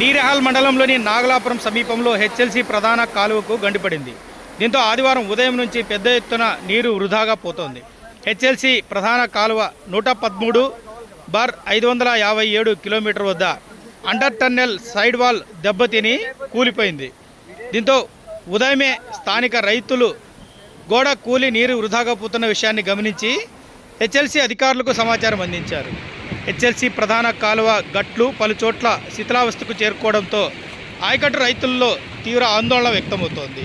డీరెహాల్ మండలంలోని నాగలాపురం సమీపంలో హెచ్ఎల్సి ప్రధాన కాలువకు గండిపడింది. దీంతో ఆదివారం ఉదయం నుంచి పెద్ద ఎత్తున నీరు వృధాగా పోతోంది. హెచ్ఎల్సి ప్రధాన కాలువ నూట పదమూడు బార్ ఐదు వందల యాభై ఏడు కిలోమీటర్ వద్ద అండర్ టన్నెల్ సైడ్ వాల్ దెబ్బతిని కూలిపోయింది. దీంతో ఉదయమే స్థానిక రైతులు గోడ కూలి నీరు వృధాగా పోతున్న విషయాన్ని గమనించి హెచ్ఎల్సి అధికారులకు సమాచారం అందించారు. హెచ్ఎల్సి ప్రధాన కాలువ గట్లు పలుచోట్ల శిథిలావస్థకు చేరుకోవడంతో ఆయకట్టు రైతుల్లో తీవ్ర ఆందోళన వ్యక్తమవుతోంది.